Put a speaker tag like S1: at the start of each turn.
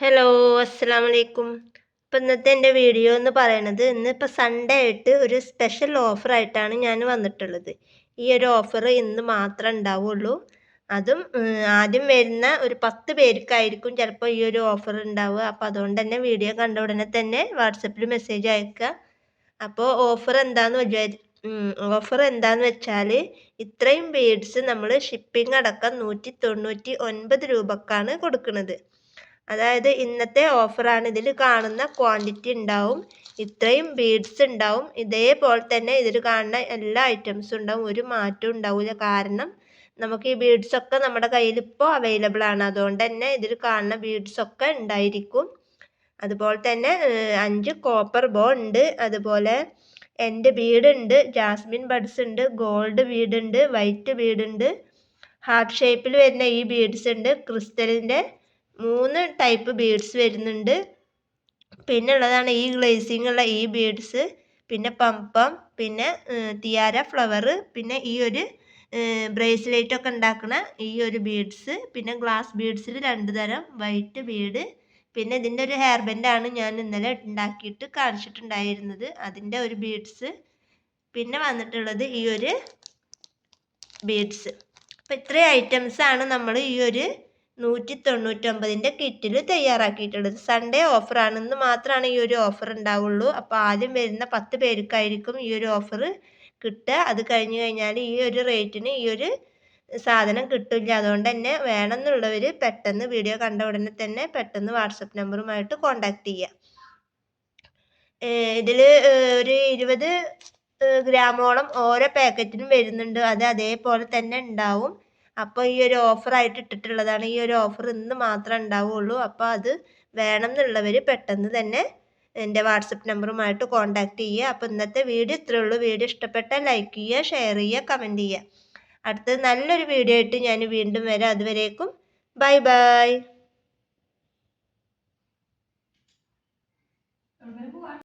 S1: Hello അസ്സാം വലൈക്കും ഇപ്പം ഇന്നത്തെ എന്റെ വീഡിയോ എന്ന് പറയണത് ഇന്നിപ്പോൾ സൺഡേ ആയിട്ട് ഒരു സ്പെഷ്യൽ ഓഫറായിട്ടാണ് ഞാൻ വന്നിട്ടുള്ളത്. ഈ ഒരു ഓഫർ ഇന്ന് മാത്രമേ ഉണ്ടാവുള്ളൂ. അതും ആദ്യം വരുന്ന ഒരു പത്ത് പേർക്കായിരിക്കും ചിലപ്പോൾ ഈ ഒരു ഓഫർ ഉണ്ടാവുക. അപ്പോൾ അതുകൊണ്ട് തന്നെ വീഡിയോ കണ്ട ഉടനെ തന്നെ വാട്സപ്പിൽ മെസ്സേജ് അയക്കുക. അപ്പോൾ ഓഫർ എന്താന്ന് വിചാരി ഓഫർ എന്താന്ന് വെച്ചാൽ ഇത്രയും ബീഡ്സ് നമ്മൾ ഷിപ്പിംഗ് അടക്കം നൂറ്റി തൊണ്ണൂറ്റി ഒൻപത് രൂപക്കാണ് കൊടുക്കുന്നത് അതായത് ഇന്നത്തെ ഓഫറാണ്. ഇതിൽ കാണുന്ന ക്വാണ്ടിറ്റി ഉണ്ടാവും ഇത്രയും ബീഡ്സ് ഉണ്ടാവും ഇതേപോലെ തന്നെ ഇതിൽ കാണുന്ന എല്ലാ ഐറ്റംസും ഉണ്ടാവും. ഒരു മാറ്റവും ഉണ്ടാവില്ല കാരണം നമുക്ക് ഈ ബീഡ്സ് ഒക്കെ നമ്മുടെ കയ്യിൽ ഇപ്പോൾ അവൈലബിൾ ആണ്. അതുകൊണ്ട് തന്നെ ഇതിൽ കാണുന്ന ബീഡ്സ് ഒക്കെ ഉണ്ടായിരിക്കും. അതുപോലെ തന്നെ അഞ്ച് കോപ്പർ ബോ ഉണ്ട്. അതുപോലെ എന്റെ വീടുണ്ട്. ജാസ്മിൻ ബഡ്സ് ഉണ്ട്. ഗോൾഡ് വീടുണ്ട്. വൈറ്റ് വീടുണ്ട്. ഹാർട്ട് ഷേപ്പിൽ വരുന്ന ഈ ബീഡ്സ് ഉണ്ട്. ക്രിസ്റ്റലിന്റെ മൂന്ന് ടൈപ്പ് ബീഡ്സ് വരുന്നുണ്ട്. പിന്നെ ഉള്ളതാണ് ഈ ഗ്ലേസിംഗ് ഉള്ള ഈ ബീഡ്സ് പിന്നെ പമ്പം പിന്നെ തിയാര ഫ്ലവർ പിന്നെ ഈ ഒരു ബ്രേസ്ലെറ്റ് ഒക്കെ ഉണ്ടാക്കുന്ന ഈ ഒരു ബീഡ്സ് പിന്നെ ഗ്ലാസ് ബീഡ്സിൽ രണ്ട് തരം വൈറ്റ് ബീഡ് പിന്നെ ഇതിന്റെ ഒരു ഹെയർ ആണ് ഞാൻ ഇന്നലെ ഉണ്ടാക്കിയിട്ട് കാണിച്ചിട്ടുണ്ടായിരുന്നത്. അതിന്റെ ഒരു ബീഡ്സ് പിന്നെ വന്നിട്ടുള്ളത് ഈ ഒരു ബീഡ്സ് അപ്പോൾ ഇത്രയും ഐറ്റംസാണ് നമ്മൾ ഈ ഒരു നൂറ്റി തൊണ്ണൂറ്റൊമ്പതിന്റെ കിറ്റിൽ തയ്യാറാക്കിയിട്ടുള്ളത്. സൺഡേ ഓഫറാണെന്ന് മാത്രമാണ് ഈ ഒരു ഓഫർ ഉണ്ടാവുള്ളൂ. അപ്പോൾ ആദ്യം വരുന്ന പത്ത് പേർക്കായിരിക്കും ഈ ഒരു ഓഫർ കിട്ടുക. അത് കഴിഞ്ഞു കഴിഞ്ഞാൽ ഈ ഒരു റേറ്റിന് ഈ ഒരു സാധനം കിട്ടില്ല. അതുകൊണ്ട് തന്നെ വേണമെന്നുള്ളവർ പെട്ടെന്ന് വീഡിയോ കണ്ട ഉടനെ തന്നെ പെട്ടെന്ന് വാട്സപ്പ് നമ്പറുമായിട്ട് കോണ്ടാക്ട് ചെയ്യുക. ഇതിൽ ഒരു ഇരുപത് ഗ്രാമോളം ഓരോ പാക്കറ്റിനും വരുന്നുണ്ട്. അത് അതേപോലെ തന്നെ ഉണ്ടാവും. അപ്പോൾ ഈ ഒരു ഓഫറായിട്ട് ഇട്ടിട്ടുള്ളതാണ്. ഈ ഒരു ഓഫർ ഇന്ന് മാത്രം ഉണ്ടാവുകയുള്ളൂ അപ്പോൾ അത് വേണം എന്നുള്ളവർ പെട്ടെന്ന് തന്നെ എന്റെ വാട്സപ്പ് നമ്പറുമായിട്ട് കോൺടാക്റ്റ് ചെയ്യുക. അപ്പോൾ ഇന്നത്തെ വീഡിയോ ഇത്രയേ ഉള്ളൂ. വീഡിയോ ഇഷ്ടപ്പെട്ടാൽ ലൈക്ക് ചെയ്യുക ഷെയർ ചെയ്യുക കമന്റ് ചെയ്യുക. അടുത്തത് നല്ലൊരു വീഡിയോ ആയിട്ട് ഞാൻ വീണ്ടും വരാം. അതുവരേക്കും. Bye bye